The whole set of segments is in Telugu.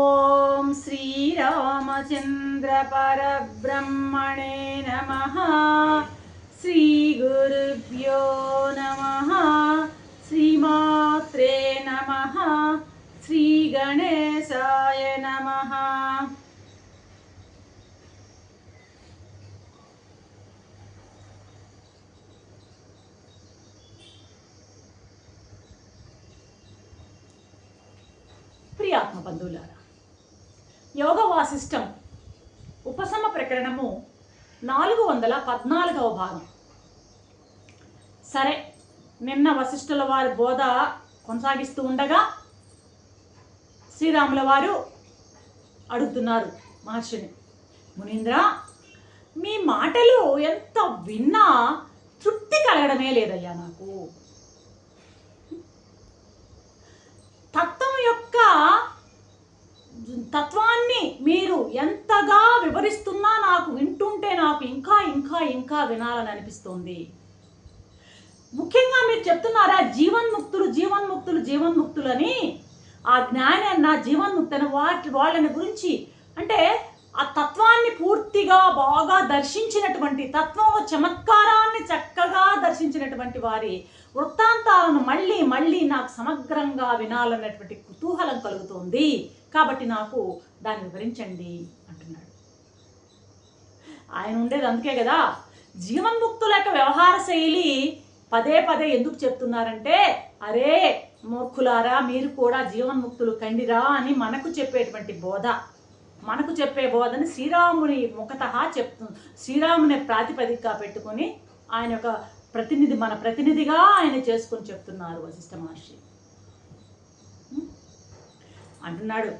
ఓం శ్రీరామచంద్ర పరబ్రహ్మణే నమ శ్రీ గురుభ్యో నమ శ్రీమాత్రే నమ శ్రీ గణేశాయ నమ ప్రియాత్మ బంధువులారా యోగ వాసిష్టం ఉపశమ ప్రకరణము నాలుగు వందల పద్నాలుగవ భాగం. సరే నిన్న వశిష్ఠుల వారి బోధ కొనసాగిస్తూ ఉండగా శ్రీరాముల వారు అడుగుతున్నారు మహర్షిని మునీంద్ర మీ మాటలు ఎంత విన్నా తృప్తి కలగడమే లేదయ్యా నాకు. తత్వం యొక్క తత్వాన్ని మీరు ఎంతగా వివరిస్తున్నా నాకు వింటుంటే నాకు ఇంకా ఇంకా ఇంకా వినాలని అనిపిస్తోంది. ముఖ్యంగా మీరు చెప్తున్నారా జీవన్ముక్తులు జీవన్ముక్తులు జీవన్ముక్తులని ఆ జ్ఞాని అన్న జీవన్ముక్తి అని వాటి వాళ్ళని గురించి అంటే ఆ తత్వాన్ని పూర్తిగా బాగా దర్శించినటువంటి తత్వం చమత్కారాన్ని చక్కగా దర్శించినటువంటి వారి వృత్తాంతాలను మళ్ళీ మళ్ళీ నాకు సమగ్రంగా వినాలన్నటువంటి కుతూహలం కలుగుతోంది. కాబట్టి నాకు దాన్ని వివరించండి అంటున్నాడు. ఆయన ఉండేది అందుకే కదా. జీవన్ముక్తుల యొక్క వ్యవహార శైలి పదే పదే ఎందుకు చెప్తున్నారంటే అరే మూర్ఖులారా మీరు కూడా జీవన్ముక్తులు కండిరా అని మనకు చెప్పేటువంటి బోధ. మనకు చెప్పే బోధని శ్రీరాముని ముఖత చెప్తు శ్రీరాముని ప్రాతిపదికగా పెట్టుకొని ఆయన యొక్క ప్రతినిధి మన ప్రతినిధిగా ఆయన చేసుకొని చెప్తున్నారు వశిష్ఠ మహర్షి. అంటున్నాడు.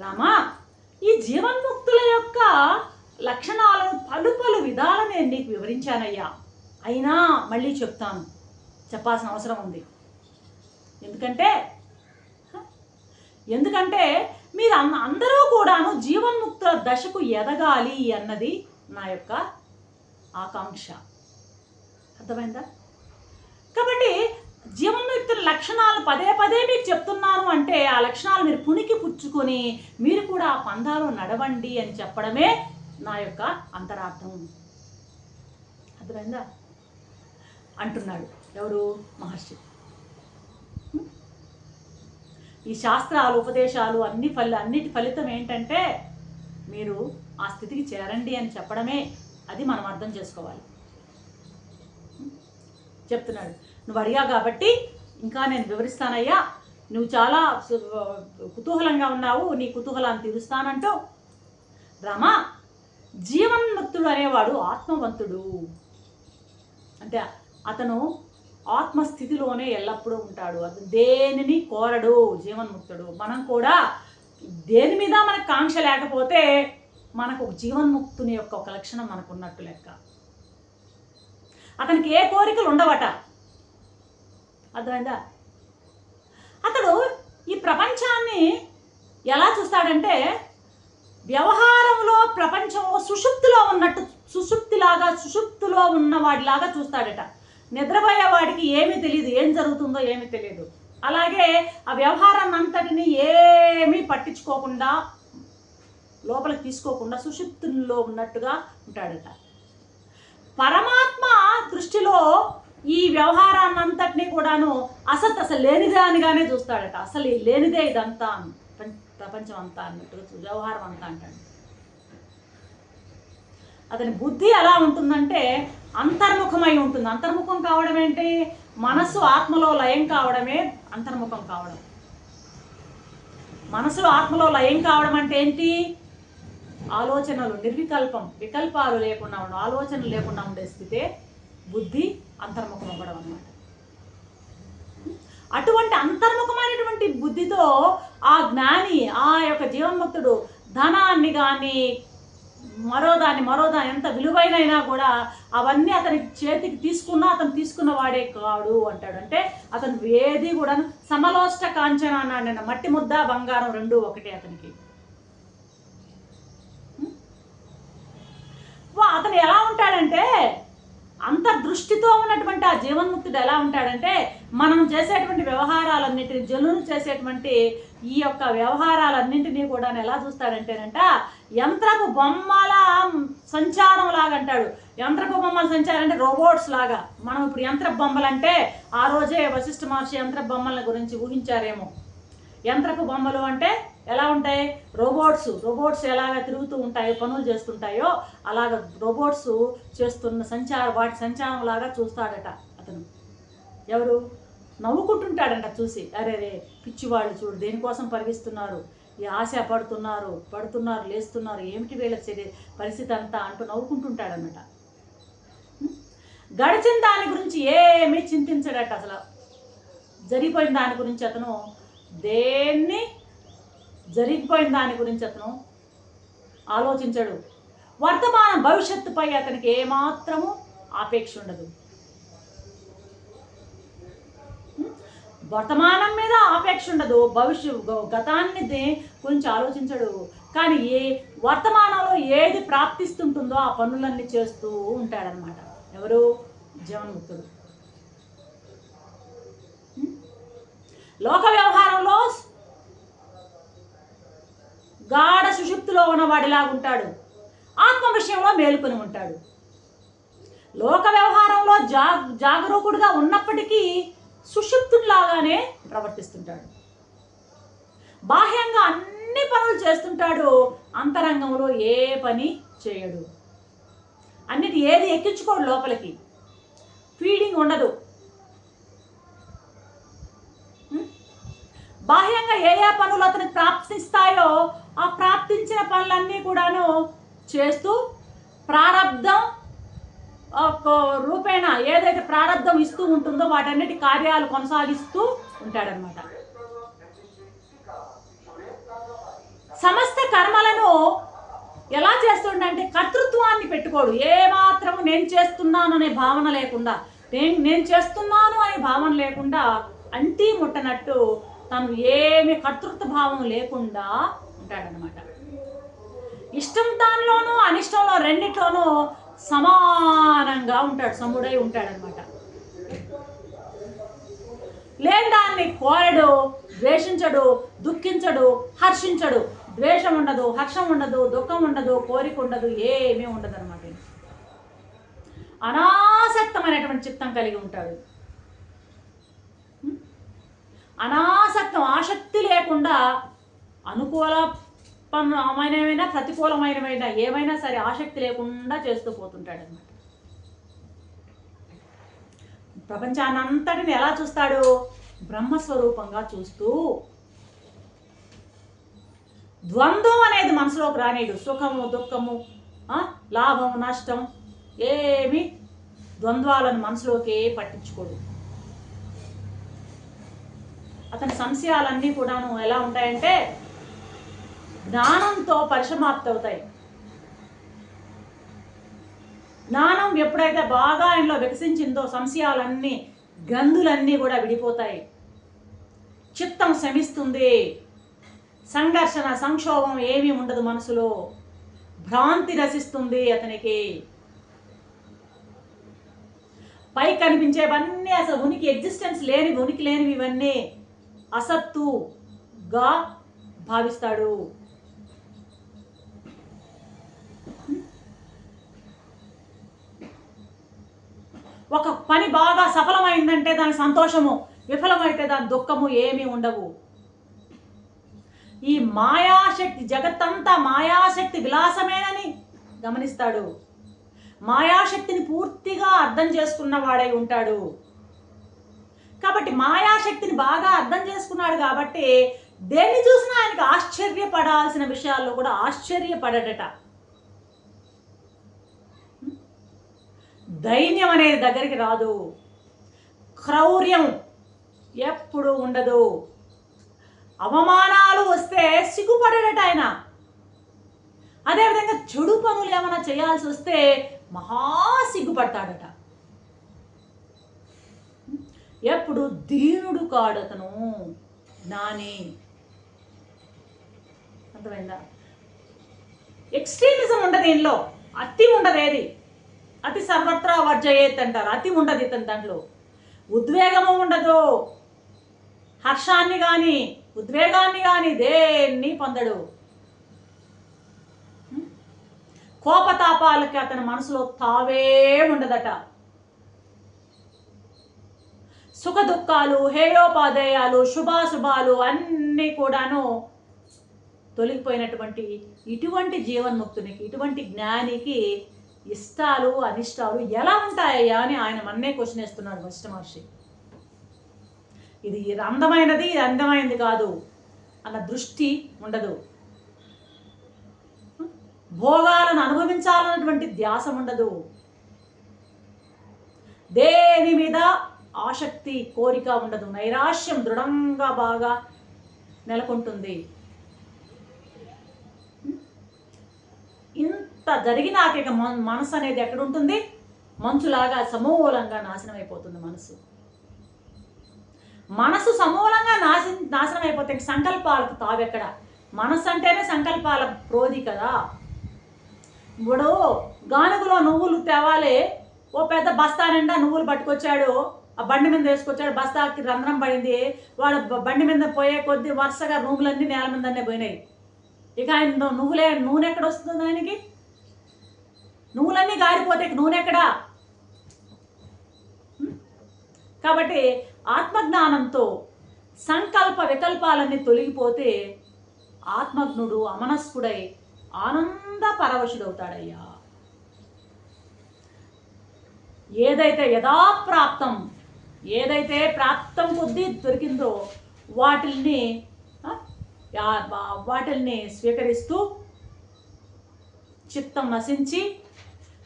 రామా ఈ జీవన్ముక్తుల యొక్క లక్షణాలను పలు పలు విధాల నేను నీకు వివరించానయ్యా. అయినా మళ్ళీ చెప్తాను. చెప్పాల్సిన అవసరం ఉంది. ఎందుకంటే ఎందుకంటే మీరు అన్న అందరూ కూడాను జీవన్ముక్తుల దశకు ఎదగాలి అన్నది నా యొక్క ఆకాంక్ష. అర్థమైందా? కాబట్టి జీవన్ముక్తుల లక్షణాలు పదే పదే మీకు చెప్తున్నాను అంటే ఆ లక్షణాలు మీరు పునికి పుచ్చుకొని మీరు కూడా ఆ పందాలో నడవండి అని చెప్పడమే నా యొక్క అంతరార్థం. అర్థమైందా? అంటున్నాడు ఎవరు? మహర్షి. ఈ శాస్త్రాలు ఉపదేశాలు అన్ని ఫలి అన్నిటి ఫలితం ఏంటంటే మీరు ఆ స్థితికి చేరండి అని చెప్పడమే. అది మనం అర్థం చేసుకోవాలి. చెప్తున్నాడు. నువ్వు అడిగా కాబట్టి ఇంకా నేను వివరిస్తానయ్యా. నువ్వు చాలా కుతూహలంగా ఉన్నావు నీ కుతూహలాన్ని తీరుస్తానంటూ. రామా జీవన్ముక్తుడు అనేవాడు ఆత్మవంతుడు. అంటే అతను ఆత్మస్థితిలోనే ఎల్లప్పుడూ ఉంటాడు. అతను దేనిని కోరడు జీవన్ముక్తుడు. మనం కూడా దేని మీద మనకు కాంక్ష లేకపోతే మనకు జీవన్ముక్తుని యొక్క ఒక లక్షణం మనకు ఉన్నట్టు లెక్క. అతనికి ఏ కోరికలు ఉండవట? అర్థమైందా? అతడు ఈ ప్రపంచాన్ని ఎలా చూస్తాడంటే వ్యవహారంలో ప్రపంచంలో సుషుప్తిలో ఉన్నట్టు సుషుప్తిలాగా సుషుప్తిలో ఉన్నవాడిలాగా చూస్తాడట. నిద్రపోయే వాడికి ఏమీ తెలియదు ఏం జరుగుతుందో ఏమీ తెలియదు అలాగే ఆ వ్యవహారాన్ని అంతటిని ఏమీ పట్టించుకోకుండా లోపలికి తీసుకోకుండా సుషుప్తుల్లో ఉన్నట్టుగా ఉంటాడట. పరమాత్మ దృష్టిలో ఈ వ్యవహారాన్ని అంతటినీ కూడాను అసలు అసలు లేనిదానిగానే చూస్తాడట. అసలు ఈ లేనిదే ఇదంతా ప్రపంచ- ప్రపంచం అంతా అన్నట్టుగా వ్యవహారం అంతా అంటాడు. అతని బుద్ధి ఎలా ఉంటుందంటే అంతర్ముఖమై ఉంటుంది. అంతర్ముఖం కావడం ఏంటి? మనస్సు ఆత్మలో లయం కావడమే అంతర్ముఖం కావడం. మనసులో ఆత్మలో లయం కావడం అంటే ఏంటి? ఆలోచనలు నిర్వికల్పం వికల్పాలు లేకుండా ఉండడం ఆలోచనలు లేకుండా ఉండే స్థితే బుద్ధి అంతర్ముఖం అవ్వడం అన్నమాట. అటువంటి అంతర్ముఖమైనటువంటి బుద్ధితో ఆ జ్ఞాని ఆ యొక్క జీవన్ముక్తుడు ధనాన్ని కానీ మరో దాన్ని మరో దాన్ని ఎంత విలువైనైనా కూడా అవన్నీ అతని చేతికి తీసుకున్నా అతను తీసుకున్న వాడే కాడు అంటాడు. అంటే అతను ఏది కూడా సమలోష్ట కాంచన అన్నాడు నిన్న మట్టి ముద్ద బంగారం రెండు ఒకటే అతనికి. వా- అతను ఎలా ఉంటాడంటే అంతర్దృష్టితో ఉన్నటువంటి ఆ జీవన్ముక్తుడు ఎలా ఉంటాడంటే మనం చేసేటువంటి వ్యవహారాలన్నింటినీ జనులు చేసేటువంటి ఈ యొక్క వ్యవహారాలన్నింటినీ కూడా ఎలా చూస్తాడంటేనంట యంత్రపు బొమ్మల సంచారం లాగా అంటాడు యంత్రపు బొమ్మల సంచారం అంటే రోబోట్స్ లాగా. మనం ఇప్పుడు యంత్ర బొమ్మలు అంటే ఆ రోజే వశిష్ఠ మహర్షి యంత్ర బొమ్మల గురించి ఊహించారేమో. యంత్రపు బొమ్మలు అంటే ఎలా ఉంటాయి? రోబోట్స్ రోబోట్స్ ఎలాగ తిరుగుతూ ఉంటాయో పనులు చేస్తుంటాయో అలాగ రోబోట్స్ చేస్తున్న సంచారం వాటి సంచారం లాగా చూస్తాడట అతను. ఎవరు? నవ్వుకుంటుంటాడంట చూసి. అరే రే పిచ్చివాళ్ళు చూడు దేనికోసం పరిగిస్తున్నారు ఈ ఆశ పడుతున్నారు పడుతున్నారు లేస్తున్నారు ఏమిటి వీళ్ళ చర్య పరిస్థితి అంతా అంటూ నవ్వుకుంటుంటాడనమాట గడిచిన దాని గురించి ఏమీ చింతించడట అసలు. జరిగిపోయిన దాని గురించి అతను దేన్ని జరిగిపోయిన దాని గురించి అతను ఆలోచించడు. వర్తమాన భవిష్యత్తుపై అతనికి ఏమాత్రము ఆపేక్ష ఉండదు. వర్తమానం మీద ఆపేక్ష ఉండదు. భవిష్య గతాన్ని గురించి ఆలోచించడు. కానీ ఏ వర్తమానంలో ఏది ప్రాప్తిస్తుంటుందో ఆ పనులన్నీ చేస్తూ ఉంటాడనమాట ఎవరు? జీవన్ముక్తుడు. లోక వ్యవహారంలో సుషుప్తిలో ఉంటాడు ఆత్మ విషయంలో మేలుకొని ఉంటాడు. లోక వ్యవహారంలో జా జాగరూకుడుగా ఉన్నప్పటికీ సుషుప్తుడిలాగానే ప్రవర్తిస్తుంటాడు. బాహ్యంగా అన్ని పనులు చేస్తుంటాడు అంతరంగంలో ఏ పని చేయడు. అన్నిటి ఏది ఎక్కించుకోడు లోపలికి. ఫీడింగ్ ఉండదు. బాహ్యంగా ఏ ఏ పనులు అతనికి ప్రాప్తిస్తాయో ఆ ప్రాప్తించిన పనులన్నీ కూడాను చేస్తూ ప్రారంధం ఒక రూపేణ ఏదైతే ప్రారంధం ఇస్తూ ఉంటుందో వాటన్నిటి కార్యాలు కొనసాగిస్తూ ఉంటాడనమాట సమస్త కర్మలను ఎలా చేస్తుండంటే కర్తృత్వాన్ని పెట్టుకోడు. ఏ నేను చేస్తున్నాను అనే భావన లేకుండా నేను నేను చేస్తున్నాను అనే భావన లేకుండా అంటీ ముట్టనట్టు తను ఏమి కర్తృత్వ భావం లేకుండా ఉంటాడనమాట ఇష్టం దానిలోనూ అనిష్టంలో రెండిట్లోనూ సమానంగా ఉంటాడు సముడై ఉంటాడనమాట లేని దాన్ని కోరడు ద్వేషించడు దుఃఖించడు హర్షించడు. ద్వేషం ఉండదు హర్షం ఉండదు దుఃఖం ఉండదు కోరిక ఉండదు ఏమీ ఉండదు అనమాట అనాసక్తమైనటువంటి చిత్తం కలిగి ఉంటాడు. అనాసక్తం ఆసక్తి లేకుండా అనుకూలమైనవైనా ప్రతికూలమైనవైనా ఏమైనా సరే ఆసక్తి లేకుండా చేస్తూ పోతుంటాడు అనమాట ప్రపంచాన్ని అంతటిని ఎలా చూస్తాడు? బ్రహ్మస్వరూపంగా చూస్తూ ద్వంద్వం అనేది మనసులోకి రానేడు సుఖము దుఃఖము లాభం నష్టం ఏమి ద్వంద్వాలను మనసులోకి పట్టించుకోడు. అతని సంశయాలన్నీ కూడాను ఎలా ఉంటాయంటే జ్ఞానంతో పరిసమాప్తి అవుతాయి జ్ఞానం ఎప్పుడైతే బాగా ఆయనలో వికసించిందో సంశయాలన్నీ గందులన్నీ కూడా విడిపోతాయి. చిత్తం శమిస్తుంది సంఘర్షణ సంక్షోభం ఏమీ ఉండదు మనసులో. భ్రాంతి రసిస్తుంది అతనికి. పై కనిపించేవన్నీ అసలు ఉనికి ఎగ్జిస్టెన్స్ లేని ఉనికి లేనివి ఇవన్నీ. అసత్తుగా భావిస్తాడు. ఒక పని బాగా సఫలమైందంటే దాని సంతోషము విఫలమైతే దాని దుఃఖము ఏమీ ఉండవు. ఈ మాయాశక్తి జగత్తంతా మాయాశక్తి విలాసమేనని గమనిస్తాడు. మాయాశక్తిని పూర్తిగా అర్థం చేసుకున్న వాడై ఉంటాడు. కాబట్టి మాయాశక్తిని బాగా అర్థం చేసుకున్నాడు కాబట్టి దేన్ని చూసినా ఆయనకి ఆశ్చర్యపడాల్సిన విషయాల్లో కూడా ఆశ్చర్యపడట దైన్యం అనేది దగ్గరికి రాదు. క్రౌర్యం ఎప్పుడు ఉండదు. అవమానాలు వస్తే సిగ్గుపడట ఆయన. అదేవిధంగా చెడు పనులు ఏమైనా చేయాల్సి వస్తే మహా సిగ్గుపడతాడట. ఎప్పుడు దీనుడు కాడు అతను జ్ఞాని అర్థమైందా? ఎక్స్ట్రీమిజం ఉండదు దీనిలో. అతి ఉండదు ఏది? అతి సర్వత్రా వర్జయేత్ అంటారు. అతి ఉండదు ఇతని దాంట్లో. ఉద్వేగము ఉండదు. హర్షాన్ని కానీ ఉద్వేగాన్ని కానీ దేన్ని పొందడు. కోపతాపాలకి అతని మనసులో తావే ఉండదట. సుఖ దుఃఖాలు హేయోపాదేయాలు శుభాశుభాలు అన్నీ కూడాను తొలగిపోయినటువంటి ఇటువంటి జీవన్ముక్తునికి ఇటువంటి జ్ఞానికి ఇష్టాలు అనిష్టాలు ఎలా ఉంటాయా అని ఆయన మన్నే క్వశ్చన్ వేస్తున్నాడు వశిష్ఠ మహర్షి. ఇది అందమైనది ఇది అందమైనది కాదు అన్న దృష్టి ఉండదు. భోగాలను అనుభవించాలన్నటువంటి ధ్యాస ఉండదు దేని మీద ఆసక్తి కోరిక ఉండదు. నైరాశ్యం దృఢంగా బాగా నెలకొంటుంది. ఇంత జరిగినాక ఇక మన- మనసు అనేది ఎక్కడుంటుంది? మంచులాగా సమూలంగా నాశనం అయిపోతుంది మనసు. మనసు సమూలంగా నాశ నాశనం అయిపోతే సంకల్పాలకు తావెక్కడ? మనసు అంటేనే సంకల్పాల ప్రోధి కదా. ఇప్పుడు గానుగులో నువ్వులు తేవాలి. ఓ పెద్ద బస్తా నిండా నువ్వులు పట్టుకొచ్చాడు. ఆ బండి మీద వేసుకొచ్చాడు బస్తాకి రంధ్రం పడింది. వాడు బండి మీద పోయే కొద్దీ వరుసగా రూములన్నీ నేల మీదనే పోయినాయి. ఇక ఆయన నువ్వులే నూనె ఎక్కడ వస్తుంది ఆయనకి? నువ్వులన్నీ గారిపోతే నూనె ఎక్కడా? కాబట్టి ఆత్మజ్ఞానంతో సంకల్ప వికల్పాలన్నీ తొలగిపోతే ఆత్మజ్ఞుడు అమనస్కుడై ఆనంద పరవశుడవుతాడయ్యా. ఏదైతే యథాప్రాప్తం ఏదైతే ప్రాప్తం కొద్దీ దొరికిందో వాటిల్ని వాటిల్ని స్వీకరిస్తూ చిత్తం నశించి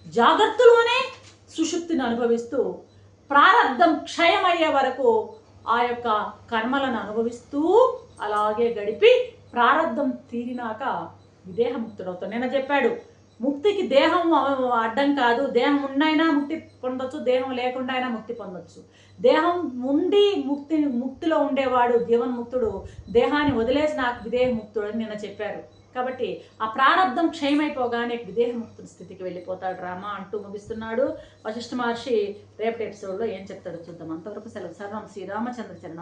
జాగ్రత్తలోనే సుషుప్తిని అనుభవిస్తూ ప్రారంధం క్షయమయ్యే వరకు ఆ యొక్క కర్మలను అనుభవిస్తూ అలాగే గడిపి ప్రారంధం తీరినాక విదేహముక్తుడవుతాడు. నిన్న చెప్పాడు ముక్తికి దేహం అడ్డం కాదు. దేహం ఉన్నైనా ముక్తి పొందొచ్చు దేహం లేకుండా అయినా ముక్తి పొందొచ్చు. దేహం ఉండి ముక్తి ముక్తిలో ఉండేవాడు జీవన్ముక్తుడు. దేహాన్ని వదిలేసి నాకు విదేహముక్తుడు అని నిన్న చెప్పారు. కాబట్టి ఆ ప్రారంధం క్షయమైపోగానే విదేహముక్తుడి స్థితికి వెళ్ళిపోతాడు రామా అంటూ ముగిస్తున్నాడు. వశిష్ఠ మహర్షి రేపటి ఎపిసోడ్లో ఏం చెప్తాడో చూద్దాం. అంతవరకు సెలవు. సర్వం శ్రీరామచంద్ర చరణ